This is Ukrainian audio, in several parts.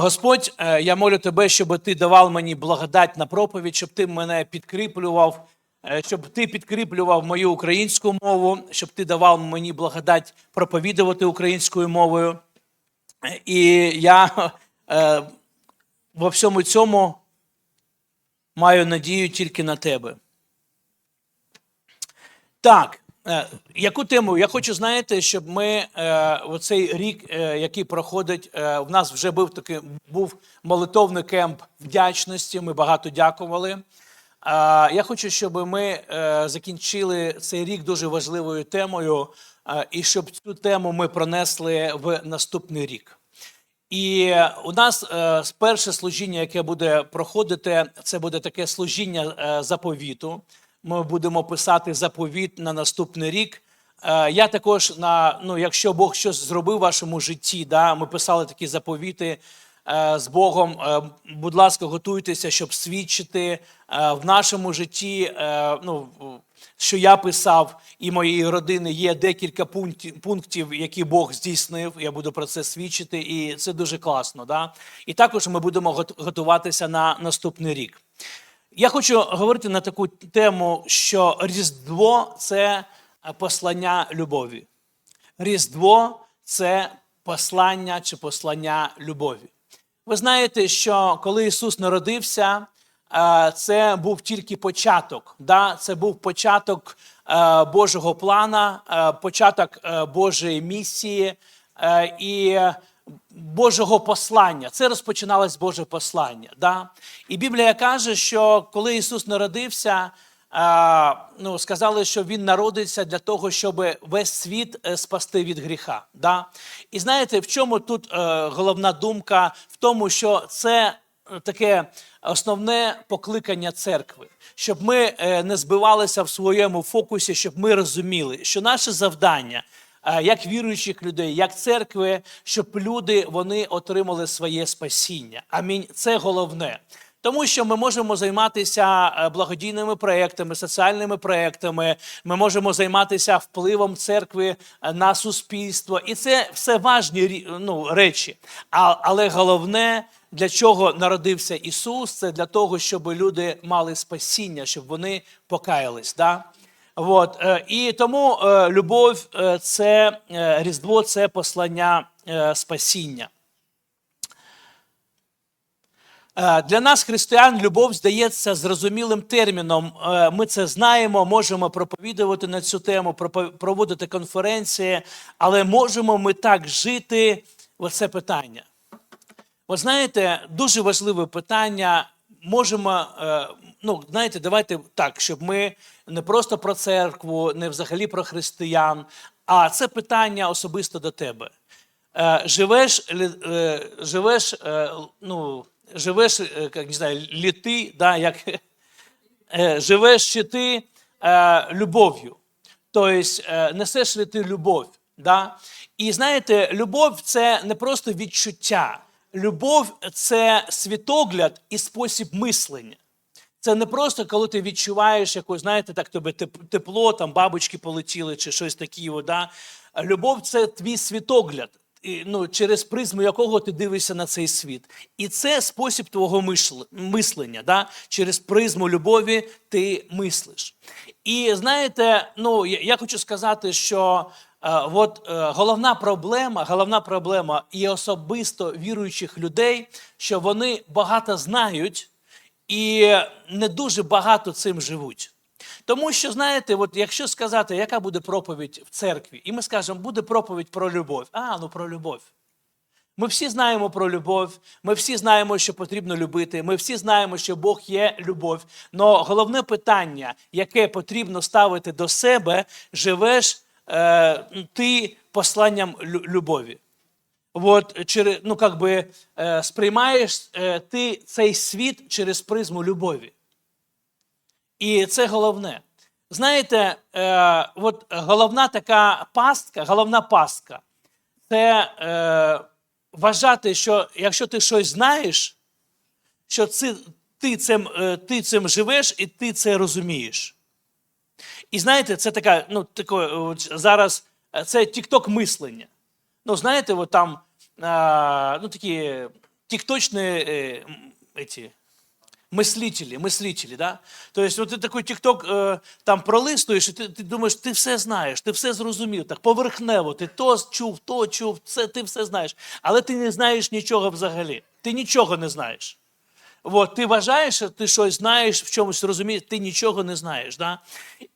Господь, е, я молю тебе, щоб ти давав мені благодать на проповідь, щоб ти мене підкріплював, е, щоб ти підкріплював мою українську мову, щоб ти давав мені благодать проповідувати українською мовою. Е, І я е, во всьому цьому маю надію тільки на тебе. Так, яку тему? Я хочу, знаєте, щоб ми е, оцей рік, е, який проходить, е, в нас вже був такий був молитовний кемп вдячності. Ми багато дякували. Е, я хочу, щоб ми е, закінчили цей рік дуже важливою темою, е, і щоб цю тему ми пронесли в наступний рік. І у нас е, перше служіння, яке буде проходити, це буде таке служіння е, заповіту. Ми будемо писати заповіт на наступний рік. Е, я також на ну, якщо Бог щось зробив в вашому житті, да, ми писали такі заповіти е, з Богом. Е, будь ласка, готуйтеся, щоб свідчити в нашому житті. Ну, що я писав і моєї родини, є декілька пунктів, які Бог здійснив. Я буду про це свідчити, і це дуже класно. Да? І також ми будемо готуватися на наступний рік. Я хочу говорити на таку тему, що Різдво це послання любові. Різдво це послання чи послання любові. Ви знаєте, що коли Ісус народився, е, це був тільки початок. Да? Це був початок е, Божого плана, е, початок е, Божої місії е, і Божого послання. Це розпочиналось Боже послання. Да? І Біблія каже, що коли Ісус народився, ну, сказали, що він народиться для того, щоб весь світ е, спасти від гріха. Да? І знаєте, в чому тут е, головна думка? В тому, що це е, таке основне покликання церкви, щоб ми не збивалися в своєму фокусі, щоб ми розуміли, що наше завдання. Е, Як віруючих людей, як церкви, щоб люди вони отримали своє спасіння. Амінь. Це головне. Тому що ми можемо займатися е, благодійними проектами, соціальними проектами, ми можемо займатися впливом церкви е, на суспільство, і це все важні ну, речі. Але головне, для чого народився Ісус, це для того, щоб люди мали спасіння, щоб вони покаялись. Да? От, е, і тому е, любов е, це Різдво це послання спасіння. Для нас, християн, любов здається зрозумілим терміном. Ми це знаємо, можемо проповідувати на цю тему, проводити конференції, але можемо ми так жити? Оце питання. Ви знаєте, дуже важливе питання. Можемо, е, ну знаєте, давайте так, щоб ми не просто про церкву, не взагалі про християн, а це питання особисто до тебе. Е, Живеш, е, живеш, ну, живеш, як не знаю, літи, да, як живеш чи ти любов'ю. Тобто несеш ли ти любов. Да? І знаєте, любов це не просто відчуття. Любов це світогляд і спосіб мислення. Це не просто коли ти відчуваєш якось, знаєте, так тобі тепло, там бабочки полетіли чи щось таке. Да? Любов це твій світогляд, ну, через призму якого ти дивишся на цей світ. І це спосіб твого мислення. Да? Через призму любові ти мислиш. І знаєте, ну, я, хочу сказати, що от, е, головна проблема, головна проблема і особисто віруючих людей, що вони багато знають і не дуже багато цим живуть. Тому що, знаєте, от якщо сказати, яка буде проповідь в церкві, і ми скажемо, буде проповідь про любов. А, ну про любов. Ми всі знаємо про любов, ми всі знаємо, що потрібно любити, ми всі знаємо, що Бог є любов. Но головне питання, яке потрібно ставити до себе, живеш е, ти посланням любові. От, через, ну, как би, е, сприймаєш е, ти цей світ через призму любові. І це головне. Знаєте, е, от головна така пастка, головна пастка це е, вважати, що якщо ти щось знаєш, що ти, цим, е, ти цим живеш і ти це розумієш. І знаєте, це така, ну, таке, от зараз е, це тікток мислення. Ну, знаєте, от там а, ну, такі тікточні е, м, эти, мыслители, мыслители, да? То есть вот ти такий тікток е, там пролистуєш, і ти, ти думаєш, ти все знаєш, ти все зрозумів, так поверхнево, ти то чув, то чув, це, ти все знаєш. Але ти не знаєш нічого взагалі. Ти нічого не знаєш. От, ти вважаєш, що ти щось знаєш, в чомусь розумієш, ти нічого не знаєш. Да?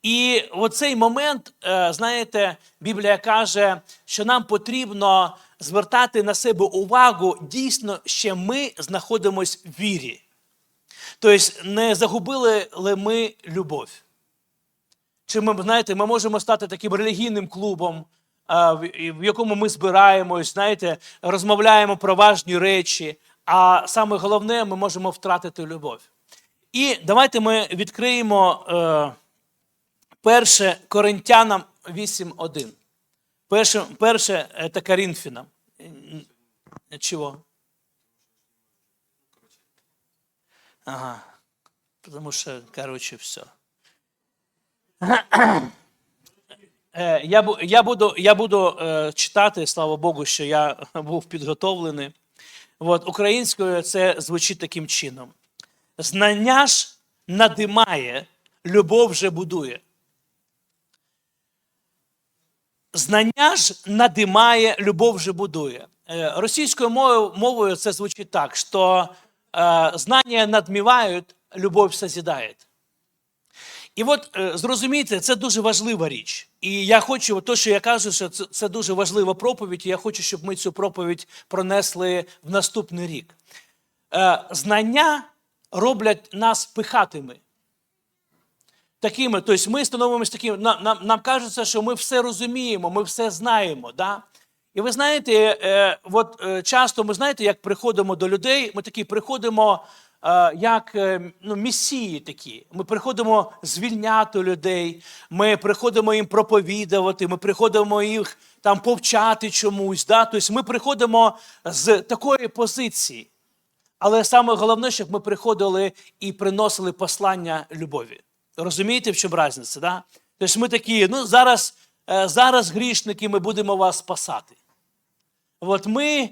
І в цей момент, е, знаєте, Біблія каже, що нам потрібно звертати на себе увагу, дійсно, ще ми знаходимося в вірі. Тобто, не загубили ли ми любов? Чи ми, знаєте, ми можемо стати таким релігійним клубом, в в якому ми збираємось, знаєте, розмовляємо про важні речі, а саме головне, ми можемо втратити любов. І давайте ми відкриємо е, перше Коринтянам 8.1. Перше, перше це Коринфянам. Чого? Ага. Потому что, короче, все. Е, Я, я буду, я буду е, читати, слава Богу, що я був підготовлений. От, українською це звучить таким чином: знання ж надимає, любов вже будує. Знання ж надимає, любов же будує. Е, Російською мовою, це звучить так, що е, знання надмівають, любов созидає. І от е, зрозумійте, це дуже важлива річ. І я хочу, то, що я кажу, що це, дуже важлива проповідь, і я хочу, щоб ми цю проповідь пронесли в наступний рік. Е, знання роблять нас пихатими такими, тобто ми становимося такими, нам, нам, нам кажеться, що ми все розуміємо, ми все знаємо. Да? І ви знаєте, е, от, е, часто ми знаєте, як приходимо до людей, ми такі приходимо як е, ну, месії такі. Ми приходимо звільняти людей, ми приходимо їм проповідувати, ми приходимо їх там повчати чомусь. Да? Тобто ми приходимо з такої позиції. Але саме головне, щоб ми приходили і приносили послання любові. Розумієте, в чому різниця? Да? Тобто ми такі, ну зараз, е, зараз грішники, ми будемо вас спасати. От ми, е,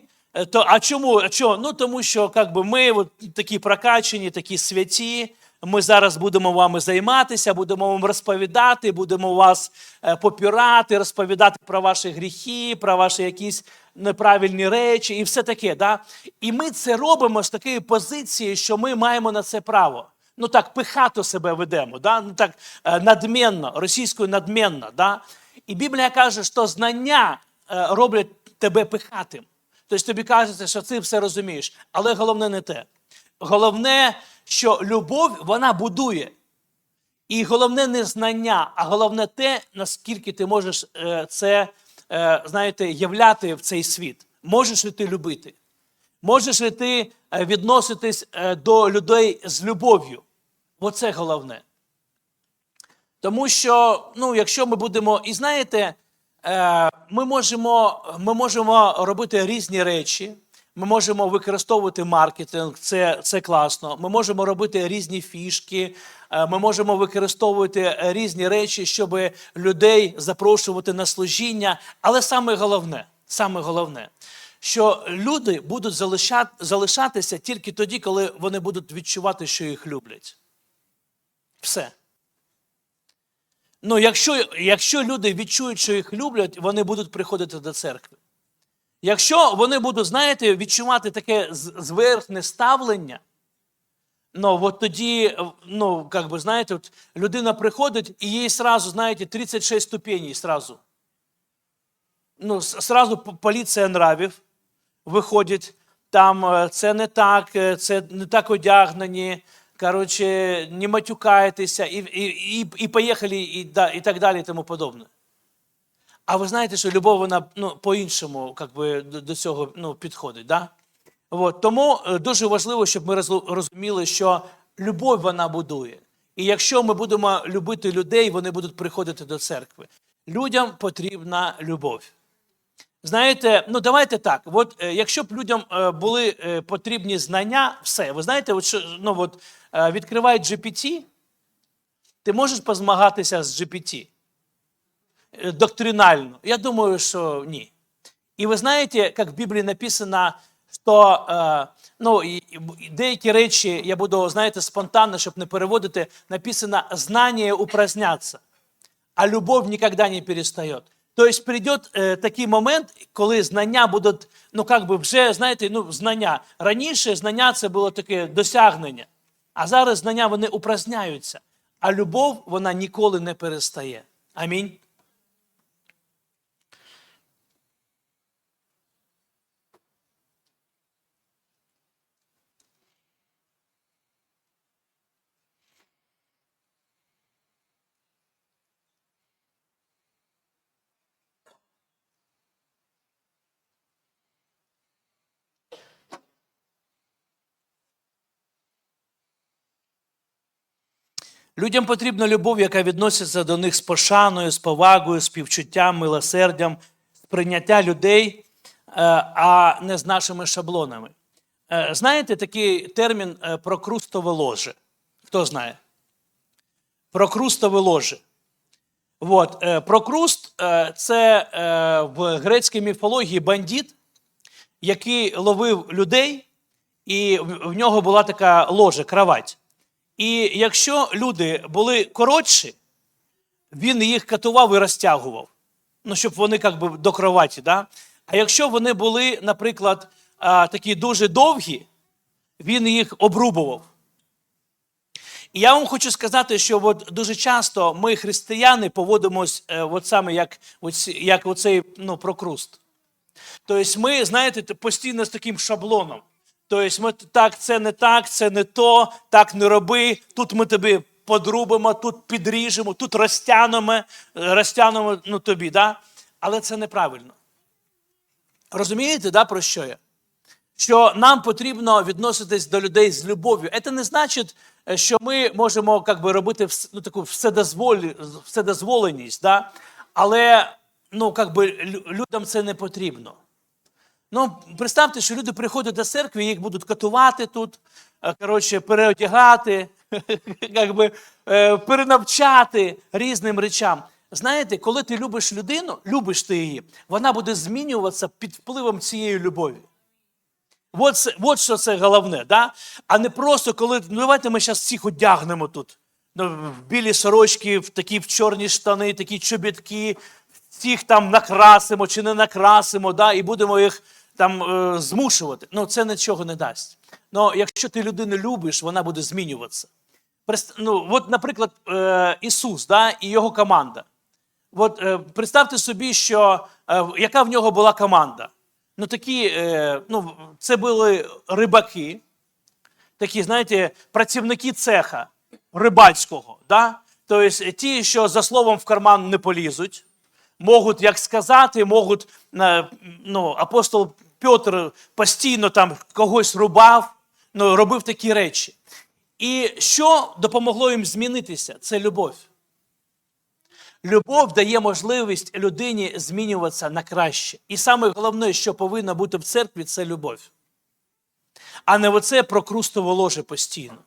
то, а чому? Чого? Ну тому що как би, ми от, такі прокачені, такі святі. Ми зараз будемо вами займатися, будемо вам розповідати, будемо вас е, попірати, розповідати про ваші гріхи, про ваші якісь неправильні речі і все таке. Да? І ми це робимо з такої позиції, що ми маємо на це право. Ну так, пихато себе ведемо, да? ну так е, надменно, російською надменно. Да? І Біблія каже, що знання е, роблять тебе пихатим. Тобто тобі кажеться, що ти все розумієш. Але головне не те. Головне, що любов вона будує. І головне не знання, а головне те, наскільки ти можеш е, це, е, знаєте, являти в цей світ. Можеш ли ти любити? Можеш ли ти е, відноситись до людей з любов'ю? Оце головне. Тому що, ну, якщо ми будемо, і знаєте, ми можемо, ми можемо робити різні речі, ми можемо використовувати маркетинг, це, це класно. Ми можемо робити різні фішки, е, ми можемо використовувати різні речі, щоб людей запрошувати на служіння. Але саме головне, саме головне, що люди будуть залишати, залишатися тільки тоді, коли вони будуть відчувати, що їх люблять. Все. Ну, якщо, якщо люди відчують, що їх люблять, вони будуть приходити до церкви. Якщо вони будуть, знаєте, відчувати таке зверхне ставлення, ну, от тоді, ну, як би, знаєте, от людина приходить, і їй сразу, знаєте, 36 ступеней сразу. Ну, сразу поліція нравів виходить, там е, це не так, е, це не так одягнені, коротше, не матюкайтеся, і, і, і, і поїхали, і, да, і так далі, і тому подобне. А ви знаєте, що любов вона ну, по-іншому би, до, цього ну, підходить. Да? От, тому е, дуже важливо, щоб ми розуміли, що любов вона будує. І якщо ми будемо любити людей, вони будуть приходити до церкви. Людям потрібна любов. Знаєте, ну давайте так. От е, якщо б людям е, були потрібні знання, все. Ви знаєте, от, що, ну, от, відкривай GPT, ти можеш позмагатися з GPT Е, доктринально? Я думаю, що ні. І ви знаєте, як в Біблії написано, що е, ну, деякі речі я буду, знаєте, спонтанно, щоб не переводити, написано «знание упраздняться» а любов ніколи не перестає. Тобто прийде е, такий момент, коли знання будуть, ну як би вже, знаєте, ну, знання. Раніше знання це було таке досягнення, а зараз знання вони упраздняються, а любов вона ніколи не перестає. Амінь. Людям потрібна любов, яка відноситься до них з пошаною, з повагою, співчуттям, милосердям, з прийняття людей, е, а не з нашими шаблонами. Е, Знаєте такий термін е, прокрустове ложе? Хто знає? Прокрустове ложе. От, прокруст це в грецькій міфології бандит, який ловив людей, і в нього була така ложа, кровать. І якщо люди були коротші, він їх катував і розтягував, ну, щоб вони як би до кроваті. Да? А якщо вони були, наприклад, такі дуже довгі, він їх обрубував. І я вам хочу сказати, що от дуже часто ми, християни, поводимось е, от саме як, як оцей ну, прокруст. Тобто ми, знаєте, постійно з таким шаблоном. Тобто ми так, це не так, це не то, так не роби, тут ми тобі подрубимо, тут підріжемо, тут розтягнемо, е, розтягнемо ну, тобі. Да? Але це неправильно. Розумієте, да, про що я? Що нам потрібно відноситись до людей з любов'ю. Це не значить, е, що ми можемо как би, робити ну, таку вседозволеність, да? але ну, как би, людям це не потрібно. Ну, представте, що люди приходять до церкви, їх будуть катувати тут, е, коротше, переодягати, як би, е, перенавчати різним речам. Знаєте, коли ти любиш людину, любиш ти її, вона буде змінюватися під впливом цієї любові. От, от що це головне, да? а не просто коли ну давайте ми зараз всіх одягнемо тут. Ну, в білі сорочки, в такі в чорні штани, такі чобітки, всіх там накрасимо чи не накрасимо, да? і будемо їх там е, змушувати. Ну, це нічого не дасть. Ну, якщо ти людину любиш, вона буде змінюватися. Ну, от, наприклад, е, Ісус да? і його команда. От е, представте собі, що е, яка в нього була команда. Ну, такі, е, ну, це були рибаки, такі, знаєте, працівники цеха рибальського. Да? Тобто ті, що за словом в карман не полізуть, можуть як сказати, можуть, е, ну, апостол Петр постійно там когось рубав, ну, робив такі речі. І що допомогло їм змінитися? Це любов. Любов дає можливість людині змінюватися на краще. І саме головне, що повинно бути в церкві, це любов. А не оце прокрустово ложе постійно.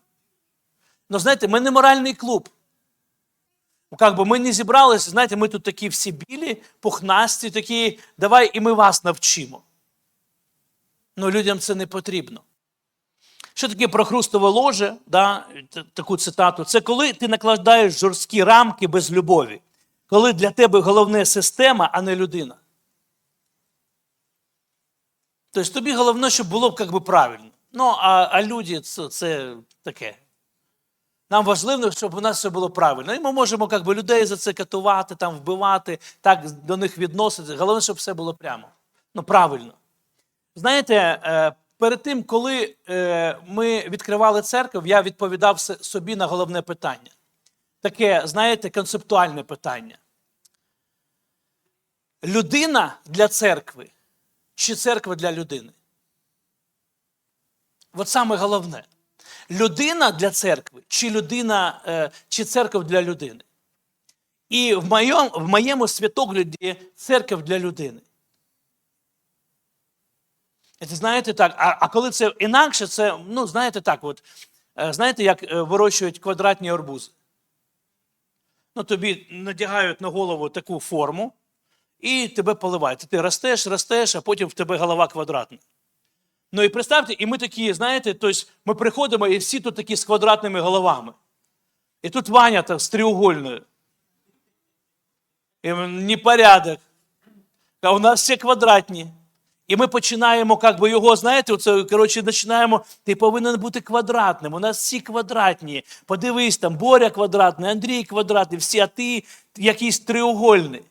Ну, знаєте, ми не моральний клуб. Ну, Как би ми не зібралися, знаєте, ми тут такі всі білі, пухнасті, такі, давай і ми вас навчимо. Ну, людям це не потрібно. Що таке прохрустове ложе, да, таку цитату? Це коли ти накладаєш жорсткі рамки без любові, коли для тебе головне система, а не людина. Тобто тобі головне, щоб було б як би, правильно. Ну, а, а люди це, це таке. Нам важливо, щоб у нас все було правильно. І ми можемо як би, людей за це катувати, там, вбивати, так до них відноситися. Головне, щоб все було прямо. Ну, правильно. Знаєте, е, перед тим, коли е, ми відкривали церкву, я відповідав собі на головне питання. Таке, знаєте, концептуальне питання. Людина для церкви чи церква для людини? От саме головне. Людина для церкви чи людина, е, чи церква для людини? І в моєму, в моєму святогляді церква для людини. Ти знаєте так, а, а коли це інакше, це, ну, знаєте так, от, е, знаєте, як е, вирощують квадратні арбузи? Ну, тобі надягають на голову таку форму і тебе поливають. Ти ростеш, ростеш, а потім в тебе голова квадратна. Ну і представте, і ми такі, знаєте, тобто ми приходимо, і всі тут такі з квадратними головами. І тут Ваня так з треугольною. І непорядок. А у нас всі квадратні. І ми починаємо, як би його, знаєте, оце, коротше, починаємо. Ти повинен бути квадратним. У нас всі квадратні. Подивись, там Боря квадратний, Андрій квадратний, всі, а ти якийсь треугольний.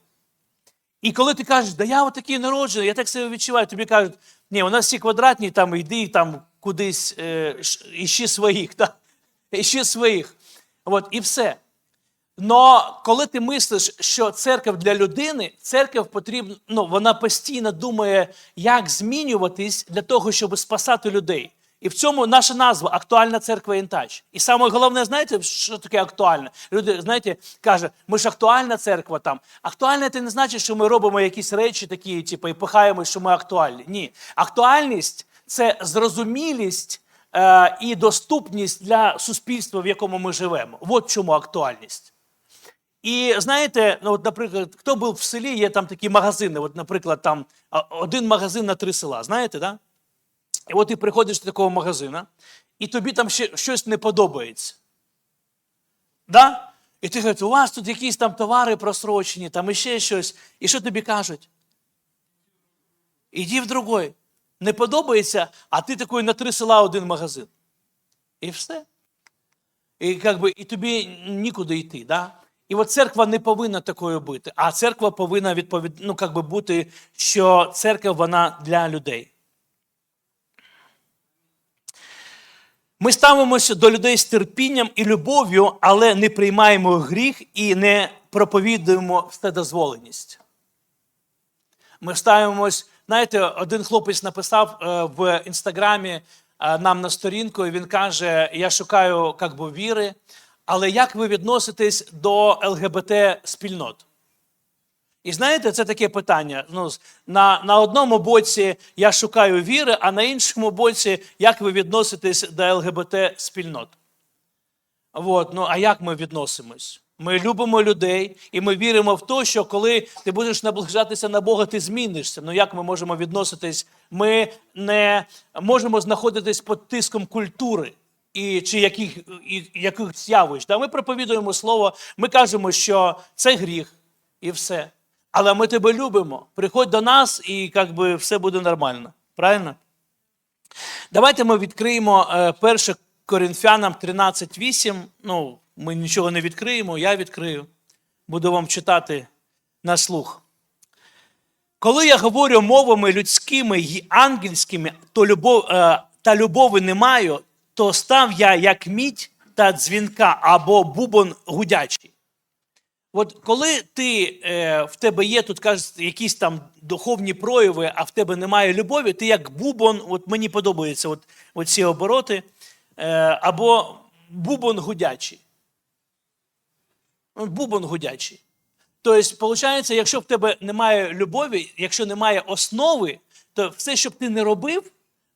І коли ти кажеш, да я отакий народжений, я так себе відчуваю, тобі кажуть, ні, у нас всі квадратні, там йди там кудись, е, іщи своїх, так? іщи своїх. От, і все. Но коли ти мислиш, що церква для людини, церква потрібна, ну, вона постійно думає, як змінюватись для того, щоб спасати людей. І в цьому наша назва актуальна церква інтач. І саме головне, знаєте, що таке актуальне? Люди, знаєте, кажуть, ми ж актуальна церква там. Актуальне це не значить, що ми робимо якісь речі такі, типу, і пихаємо, що ми актуальні. Ні. Актуальність це зрозумілість е, і доступність для суспільства, в якому ми живемо. От чому актуальність. І знаєте, ну от, наприклад, хто був в селі, є там такі магазини. От, наприклад, там один магазин на три села. Знаєте, да? І от ти приходиш до такого магазина, і тобі там ще щось не подобається. Да? І ти кажеш, у вас тут якісь там товари просрочені, там іще щось. І що тобі кажуть? Іди в другой. Не подобається, а ти такий на три села один магазин. І все. І, как би, і тобі нікуди йти. Да? І от церква не повинна такою бути, а церква повинна відповід... ну, как би бути, що церква вона для людей. Ми ставимося до людей з терпінням і любов'ю, але не приймаємо гріх і не проповідуємо вседозволеність. Ми ставимось, знаєте, один хлопець написав е, в інстаграмі е, нам на сторінку, і він каже: Я шукаю как би, віри, але як ви відноситесь до ЛГБТ спільнот? І знаєте, це таке питання. Ну, на, на одному боці я шукаю віри, а на іншому боці, як ви відноситесь до ЛГБТ спільнот? От, ну, а як ми відносимось? Ми любимо людей, і ми віримо в те, що коли ти будеш наближатися на Бога, ти змінишся. Ну як ми можемо відноситись? Ми не можемо знаходитись під тиском культури і чи яких, і, якихось явищ. Да? Ми проповідуємо слово, ми кажемо, що це гріх, і все. Але ми тебе любимо. Приходь до нас, і як би, все буде нормально. Правильно? Давайте ми відкриємо е, 1 Коринфянам 13.8. Ну, ми нічого не відкриємо, я відкрию. Буду вам читати на слух. Коли я говорю мовами людськими й ангельськими, то любов, е, та любові не маю, то став я як мідь та дзвінка або бубон гудячий. От коли ти, е, в тебе є тут кажуть, якісь там духовні прояви, а в тебе немає любові, ти як бубон, от мені подобаються от, от ці обороти, е, або бубон гудячий. Ну, Бубон гудячий. Тобто, виходить, якщо в тебе немає любові, якщо немає основи, то все, що б ти не робив,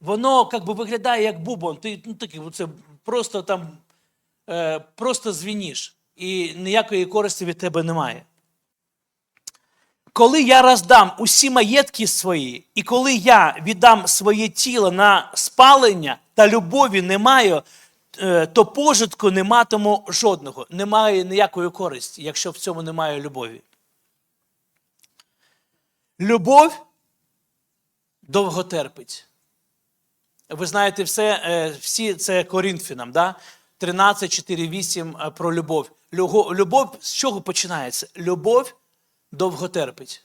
воно як би, виглядає як бубон. Ти ну, такий, це просто там е, просто звініш, і ніякої користі від тебе немає. Коли я роздам усі маєтки свої, і коли я віддам своє тіло на спалення та любові не маю, е, то пожитку не матиму жодного. Немає ніякої користі, якщо в цьому немає любові. Любов довго терпить. Ви знаєте, все, е, всі це Корінфянам, да? 13, 4, 8 е, про любов. Любов з чого починається? Любов довго терпить.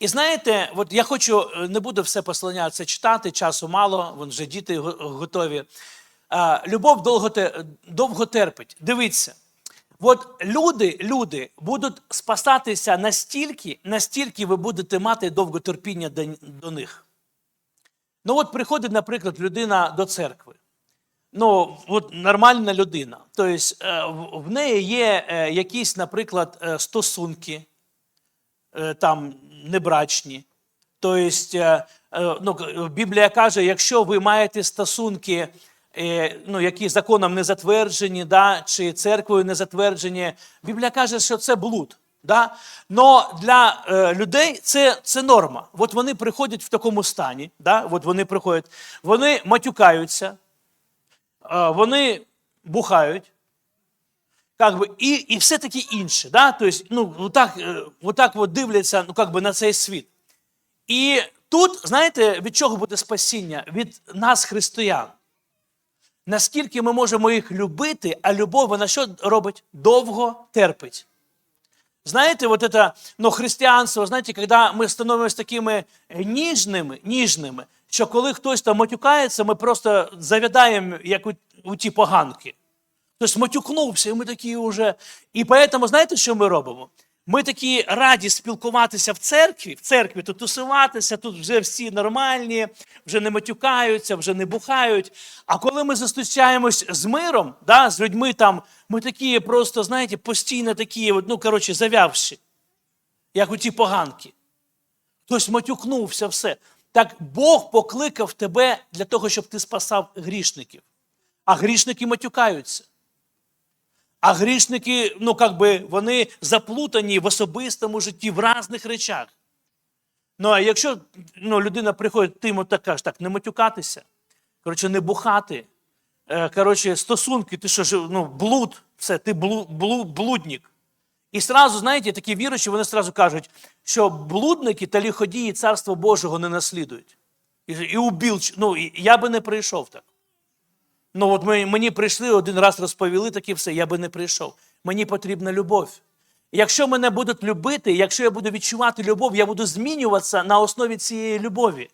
І знаєте, от я хочу, е, не буду все послання це читати, часу мало, вон вже діти готові. Любов довго, довго терпить. Дивіться, от люди, люди будуть спасатися настільки, настільки ви будете мати довготерпіння до, до них. Ну, от приходить, наприклад, людина до церкви. Ну, от нормальна людина. Тобто е, в- неї є е, якісь, наприклад, е, стосунки там небрачні. Тобто, ну, Біблія каже, якщо ви маєте стосунки, ну, які законом не затверджені, да, чи церквою не затверджені, Біблія каже, що це блуд. Да? Но для е, людей це, це норма. От вони приходять в такому стані, да? от вони приходять, вони матюкаються, е, вони бухають, как би, і, і все таке інше. Да? Тобто, ну, отак, е, отак от дивляться ну, как би, на цей світ. І тут, знаєте, від чого буде спасіння? Від нас, християн. Наскільки ми можемо їх любити, а любов вона що робить? Довго терпить. Знаете, вот это, ну, християнство, знаете, когда мы становимся такими ніжними, ніжними, що коли хтось там матюкається, ми просто завядаємо, як у, у ті поганки. Тобто матюкнувся, і ми такі вже. І поэтому, знаєте, що ми робимо? Ми такі раді спілкуватися в церкві, в церкві тут тусуватися, тут вже всі нормальні, вже не матюкаються, вже не бухають. А коли ми зустрічаємось з миром, да, з людьми там, ми такі просто, знаєте, постійно такі, ну, коротше, завявші, як у ті поганки. Хтось матюкнувся, все. Так Бог покликав тебе для того, щоб ти спасав грішників. А грішники матюкаються. А грішники, ну как би, вони заплутані в особистому житті, в різних речах. Ну, а якщо ну, людина приходить, ти йому так кажеш, так, не матюкатися, коротше, не бухати, е, коротше, стосунки, ти що ж, ну, блуд, все, ти блу, блу, блудник. І сразу, знаєте, такі віруючі, вони сразу кажуть, що блудники та ліходії Царства Божого не наслідують. І, і убіл, ну, я би не прийшов так. Ну, от ми, мені прийшли один раз розповіли таке все, я би не прийшов. Мені потрібна любов. Якщо мене будуть любити, якщо я буду відчувати любов, я буду змінюватися на основі цієї любові.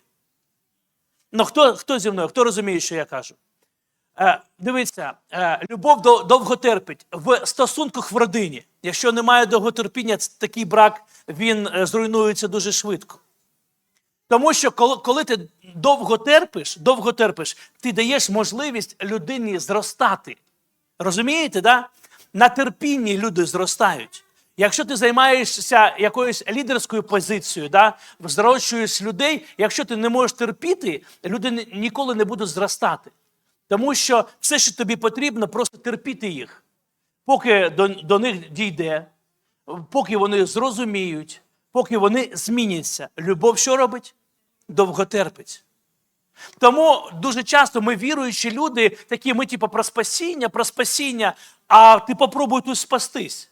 Ну, хто, хто зі мною? Хто розуміє, що я кажу? Е, дивіться, е, любов довго терпить в стосунках в родині. Якщо немає довготерпіння, такий брак він е, зруйнується дуже швидко. Тому що коли, ти довго терпиш, довго терпиш, ти даєш можливість людині зростати. Розумієте, да? На терпінні люди зростають. Якщо ти займаєшся якоюсь лідерською позицією, да, зрощуєш людей, якщо ти не можеш терпіти, люди ніколи не будуть зростати. Тому що все, що тобі потрібно, просто терпіти їх, поки до, до них дійде, поки вони зрозуміють, поки вони зміняться. Любов що робить? Довго терпить. Тому дуже часто ми віруючі люди, такі ми, типу, про спасіння, про спасіння, а ти попробуй тут спастись.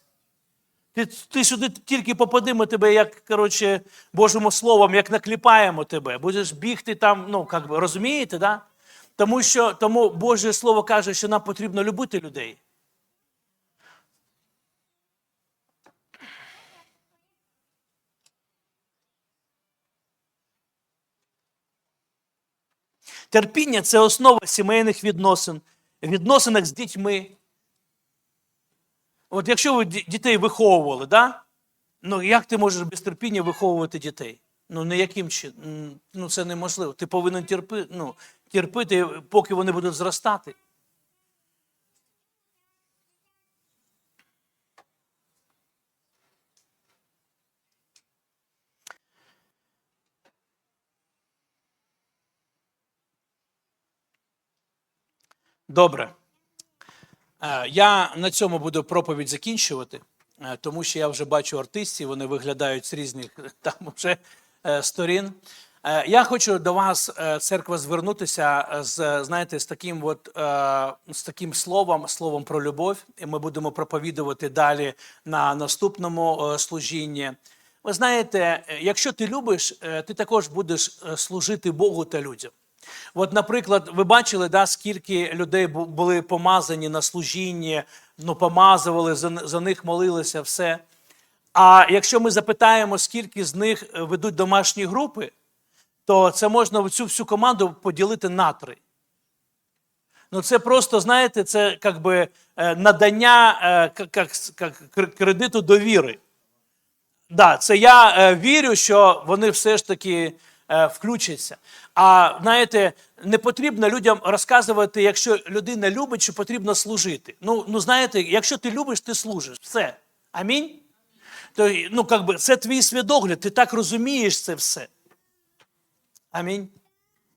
Ти, ти сюди тільки попади, ми тебе, як коротше, Божим словом, як накліпаємо тебе. Будеш бігти там, ну, як би, розумієте, да? Тому що тому Боже Слово каже, що нам потрібно любити людей. Терпіння це основа сімейних відносин, відносинах з дітьми. От якщо ви дітей виховували, да? ну як ти можеш без терпіння виховувати дітей? Ну ніяким чином. Ну це неможливо. Ти повинен терпи, ну, терпити, поки вони будуть зростати. Добре. Е, Я на цьому буду проповідь закінчувати, е, тому що я вже бачу артистів, вони виглядають з різних там вже е, сторін. Я хочу до вас, церква, звернутися з, знаєте, з таким, от, з таким словом, словом про любов. І ми будемо проповідувати далі на наступному служінні. Ви знаєте, якщо ти любиш, ти також будеш служити Богу та людям. От, наприклад, ви бачили, да, скільки людей були помазані на служінні, ну, помазували, за, за них молилися, все. А якщо ми запитаємо, скільки з них е, ведуть домашні групи, то це можна цю всю команду поділити на три. Ну, це просто, знаєте, це як би е, надання е, як, як, як кредиту довіри. Да, це я е, вірю, що вони все ж таки е, включаться. А знаєте, не потрібно людям розказувати, якщо людина любить, що потрібно служити. Ну, ну знаєте, якщо ти любиш, ти служиш. Все. Амінь. То, ну, как би, це твій свідогляд, ти так розумієш це все. Амінь.